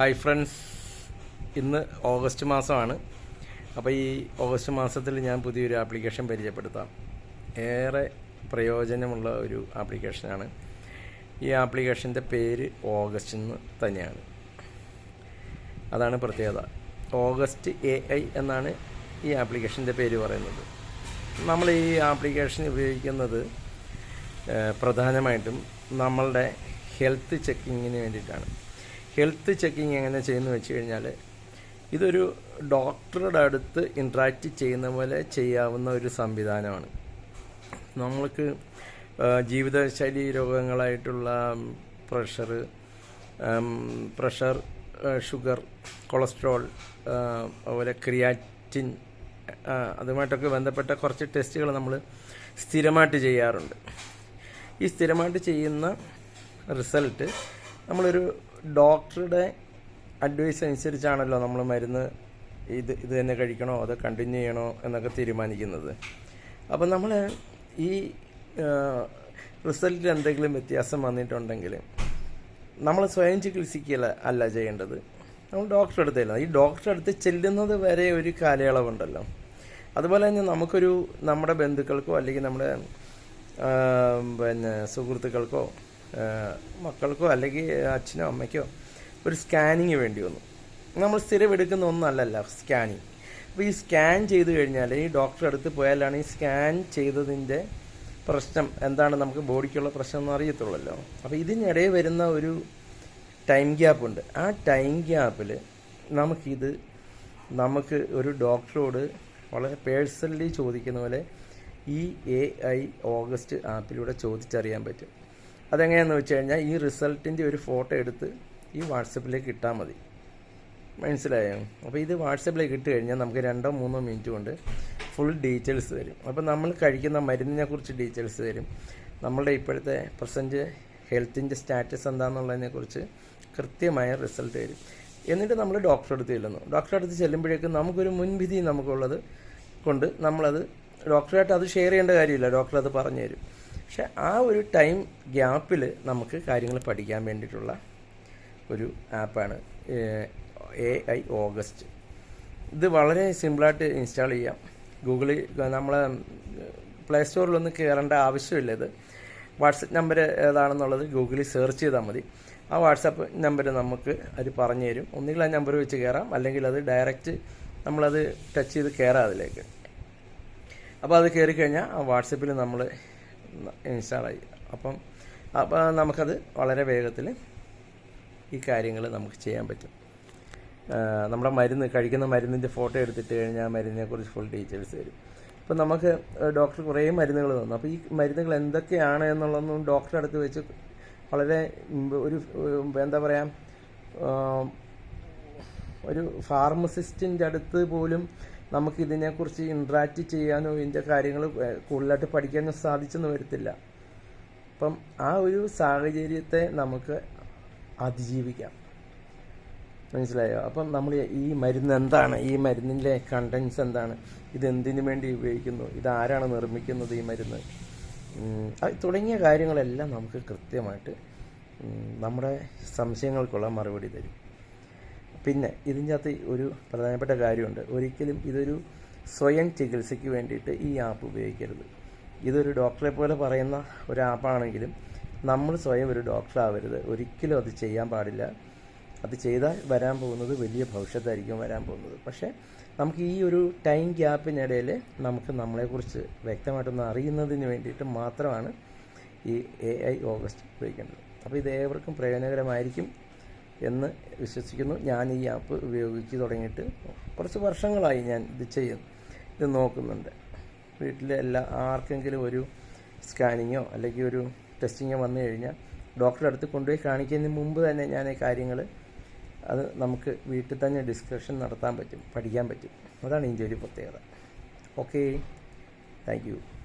Hi friends. ഇന്ന് August മാസമാണ്. അപ്പോൾ ഈ ഓഗസ്റ്റ് മാസത്തിൽ ഞാൻ പുതിയൊരു ആപ്ലിക്കേഷൻ പരിചയപ്പെടുത്താം. ഏറെ പ്രയോജനമുള്ള ഒരു ആപ്ലിക്കേഷനാണ്. ഈ ആപ്ലിക്കേഷന്റെ പേര് ഓഗസ്റ്റ് എന്ന് തന്നെയാണ്. അതാണ് പ്രത്യേകത. ഓഗസ്റ്റ് എ ഐ എന്നാണ് ഈ ആപ്ലിക്കേഷന്റെ പേര് പറയുന്നത്. നമ്മൾ ഈ ആപ്ലിക്കേഷൻ ഉപയോഗിക്കുന്നത് പ്രധാനമായിട്ടും നമ്മളുടെ ഹെൽത്ത് ചെക്കിങ്ങിന് വേണ്ടിയിട്ടാണ്. ഹെൽത്ത് ചെക്കിങ് എങ്ങനെ ചെയ്യുന്നു വെച്ച് കഴിഞ്ഞാൽ ഇതൊരു ഡോക്ടറുടെ അടുത്ത് ഇൻട്രാക്റ്റ് ചെയ്യുന്ന പോലെ ചെയ്യാവുന്ന ഒരു സംവിധാനമാണ്. നമ്മൾക്ക് ജീവിതശൈലി രോഗങ്ങളായിട്ടുള്ള പ്രഷർ പ്രഷർ ഷുഗർ കൊളസ്ട്രോൾ അതുപോലെ ക്രിയാറ്റിൻ അതുമായിട്ടൊക്കെ ബന്ധപ്പെട്ട കുറച്ച് ടെസ്റ്റുകൾ നമ്മൾ സ്ഥിരമായിട്ട് ചെയ്യാറുണ്ട്. ഈ സ്ഥിരമായിട്ട് ചെയ്യുന്ന റിസൾട്ട് നമ്മളൊരു ഡോക്ടറുടെ അഡ്വൈസ് അനുസരിച്ചാണല്ലോ നമ്മൾ മരുന്ന് ഇത് ഇത് തന്നെ കഴിക്കണോ അതോ കണ്ടിന്യൂ ചെയ്യണോ എന്നൊക്കെ തീരുമാനിക്കുന്നത്. അപ്പം നമ്മൾ ഈ റിസൾട്ടിൽ എന്തെങ്കിലും വ്യത്യാസം വന്നിട്ടുണ്ടെങ്കിൽ നമ്മൾ സ്വയം ചികിത്സിക്കല അല്ല ചെയ്യേണ്ടത്. നമ്മൾ ഡോക്ടറെ അടുത്ത് ഈ ഡോക്ടറെ അടുത്ത് ചെല്ലുന്നത് വരെ ഒരു കാലയളവുണ്ടല്ലോ. അതുപോലെ തന്നെ നമുക്കൊരു നമ്മുടെ ബന്ധുക്കൾക്കോ അല്ലെങ്കിൽ നമ്മുടെ പിന്നെ സുഹൃത്തുക്കൾക്കോ മക്കൾക്കോ അല്ലെങ്കിൽ അച്ഛനോ അമ്മയ്ക്കോ ഒരു സ്കാനിങ് വേണ്ടി വന്നു. നമ്മൾ സ്ഥിരം എടുക്കുന്ന ഒന്നല്ലല്ല സ്കാനിങ്. അപ്പോൾ ഈ സ്കാൻ ചെയ്ത് കഴിഞ്ഞാൽ ഈ ഡോക്ടറെ അടുത്ത് പോയാലാണ് ഈ സ്കാൻ ചെയ്തതിന്റെ പ്രശ്നം എന്താണ് നമുക്ക് ബോഡിക്കുള്ള പ്രശ്നം എന്ന് അറിയത്തുള്ളല്ലോ. അപ്പോൾ ഇതിനിടയിൽ വരുന്ന ഒരു ടൈം ഗ്യാപ്പ് ഉണ്ട്. ആ ടൈം ഗ്യാപ്പിൽ നമുക്കിത് നമുക്ക് ഒരു ഡോക്ടറോട് വളരെ പേഴ്സണലി ചോദിക്കുന്ന പോലെ ഈ എ ഐ ഓഗസ്റ്റ് ആപ്പിലൂടെ ചോദിച്ചറിയാൻ പറ്റും. അതെങ്ങനെയാണെന്ന് വെച്ച് കഴിഞ്ഞാൽ ഈ റിസൾട്ടിന്റെ ഒരു ഫോട്ടോ എടുത്ത് ഈ വാട്സപ്പിലേക്ക് ഇട്ടാൽ മതി. മനസ്സിലായോ? അപ്പോൾ ഇത് വാട്സപ്പിലേക്ക് ഇട്ട് കഴിഞ്ഞാൽ നമുക്ക് രണ്ടോ മൂന്നോ മിനിറ്റ് കൊണ്ട് ഫുൾ ഡീറ്റെയിൽസ് തരും. അപ്പോൾ നമ്മൾ കഴിക്കുന്ന മരുന്നിനെ കുറിച്ച് ഡീറ്റെയിൽസ് തരും. നമ്മളുടെ ഇപ്പോഴത്തെ പ്രസന്റ് ഹെൽത്തിന്റെ സ്റ്റാറ്റസ് എന്താണെന്നുള്ളതിനെക്കുറിച്ച് കൃത്യമായ റിസൾട്ട് തരും. എന്നിട്ട് നമ്മൾ ഡോക്ടറെ അടുത്ത് ചെല്ലുന്നു. ഡോക്ടറെ അടുത്ത് ചെല്ലുമ്പോഴേക്കും നമുക്കൊരു മുൻവിധി നമുക്കുള്ളത് കൊണ്ട് നമ്മളത് ഡോക്ടറായിട്ട് അത് ഷെയർ ചെയ്യേണ്ട കാര്യമില്ല. ഡോക്ടർ അത് പറഞ്ഞു തരും പക്ഷെ ആ ഒരു ടൈം ഗ്യാപ്പിൽ നമുക്ക് കാര്യങ്ങൾ പഠിക്കാൻ വേണ്ടിയിട്ടുള്ള ഒരു ആപ്പാണ് എ ഐ ഓഗസ്റ്റ് ഇത് വളരെ സിമ്പിളായിട്ട് ഇൻസ്റ്റാൾ ചെയ്യാം. ഗൂഗിളിൽ നമ്മൾ പ്ലേ സ്റ്റോറിലൊന്നും കയറേണ്ട ആവശ്യമില്ല ഇത്. വാട്സപ്പ് നമ്പർ ഏതാണെന്നുള്ളത് ഗൂഗിളിൽ സെർച്ച് ചെയ്താൽ മതി. ആ വാട്സപ്പ് നമ്പർ നമുക്ക് അത് പറഞ്ഞു തരും. ഒന്നുകിൽ ആ നമ്പർ വെച്ച് കയറാം അല്ലെങ്കിൽ അത് ഡയറക്റ്റ് നമ്മളത് ടച്ച് ചെയ്ത് കയറാം അതിലേക്ക്. അപ്പോൾ അത് കയറി കഴിഞ്ഞാൽ ആ വാട്സപ്പിൽ നമ്മൾ ഇൻസ്റ്റാളായി അപ്പം അപ്പോൾ നമുക്കത് വളരെ വേഗത്തിൽ ഈ കാര്യങ്ങൾ നമുക്ക് ചെയ്യാൻ പറ്റും. നമ്മുടെ മരുന്ന് കഴിക്കുന്ന മരുന്നിന്റെ ഫോട്ടോ എടുത്തിട്ട് കഴിഞ്ഞാൽ ആ മരുന്നിനെക്കുറിച്ച് ഫുൾ ഡീറ്റെയിൽസ് തരും. അപ്പോൾ നമുക്ക് ഡോക്ടർ കുറേ മരുന്നുകൾ തന്നു. അപ്പോൾ ഈ മരുന്നുകൾ എന്തൊക്കെയാണ് എന്നുള്ളതൊന്നും ഡോക്ടറെ അടുത്ത് വെച്ച് വളരെ ഒരു എന്താ പറയുക ഒരു ഫാർമസിസ്റ്റിന്റെ അടുത്ത് പോലും നമുക്ക് ഇതിനെക്കുറിച്ച് ഇൻട്രാക്റ്റ് ചെയ്യാനോ ഇതിന്റെ കാര്യങ്ങൾ കൂടുതലായിട്ട് പഠിക്കാനോ സാധിച്ചെന്ന് വരത്തില്ല. അപ്പം ആ ഒരു സാഹചര്യത്തെ നമുക്ക് അതിജീവിക്കാം. മനസ്സിലായോ? അപ്പം നമ്മൾ ഈ മരുന്ന് എന്താണ്? ഈ മരുന്നിന്റെ കണ്ടൻസ് എന്താണ്? ഇത് എന്തിനു വേണ്ടി ഉപയോഗിക്കുന്നു? ഇത് ആരാണ് നിർമ്മിക്കുന്നത് ഈ മരുന്ന്? തുടങ്ങിയ കാര്യങ്ങളെല്ലാം നമുക്ക് കൃത്യമായിട്ട് നമ്മുടെ സംശയങ്ങൾക്കുള്ള മറുപടി തരും. പിന്നെ ഇതിന്റെ അകത്ത് ഒരു പ്രധാനപ്പെട്ട കാര്യമുണ്ട്. ഒരിക്കലും ഇതൊരു സ്വയം ചികിത്സയ്ക്ക് വേണ്ടിയിട്ട് ഈ ആപ്പ് ഉപയോഗിക്കരുത്. ഇതൊരു ഡോക്ടറെ പോലെ പറയുന്ന ഒരു ആപ്പാണെങ്കിലും നമ്മൾ സ്വയം ഒരു ഡോക്ടറാവരുത്. ഒരിക്കലും അത് ചെയ്യാൻ പാടില്ല. അത് ചെയ്താൽ വരാൻ പോകുന്നത് വലിയ ഭവിഷ്യത്തായിരിക്കും വരാൻ പോകുന്നത്. പക്ഷേ നമുക്ക് ഈ ഒരു ടൈം ഗ്യാപ്പിനിടയിൽ നമുക്ക് നമ്മളെക്കുറിച്ച് വ്യക്തമായിട്ടൊന്ന് അറിയുന്നതിന് വേണ്ടിയിട്ട് മാത്രമാണ് ഈ എ ഐ ഓഗസ്റ്റ് ഉപയോഗിക്കേണ്ടത്. അപ്പോൾ ഇത് ഏവർക്കും പ്രയോജനകരമായിരിക്കും. എന്ന് വിശ്വസിക്കുന്നു. ഞാൻ ഈ ആപ്പ് ഉപയോഗിച്ച് തുടങ്ങിയിട്ട് കുറച്ച് വർഷങ്ങളായി ഞാൻ ഇത് ചെയ്യും ഇത് നോക്കുന്നുണ്ട്. വീട്ടിലെ എല്ലാ ആർക്കെങ്കിലും ഒരു സ്കാനിങ്ങോ അല്ലെങ്കിൽ ഒരു ടെസ്റ്റിങ്ങോ വന്നു കഴിഞ്ഞാൽ ഡോക്ടറെ അടുത്ത് കൊണ്ടുപോയി കാണിക്കുന്നതിന് മുമ്പ് തന്നെ ഞാൻ ഈ കാര്യങ്ങൾ അത് നമുക്ക് വീട്ടിൽ തന്നെ ഡിസ്കഷൻ നടത്താൻ പറ്റും പഠിക്കാൻ പറ്റും. അതാണ് ഇതിന്റെ ഒരു പ്രത്യേകത. Okay thank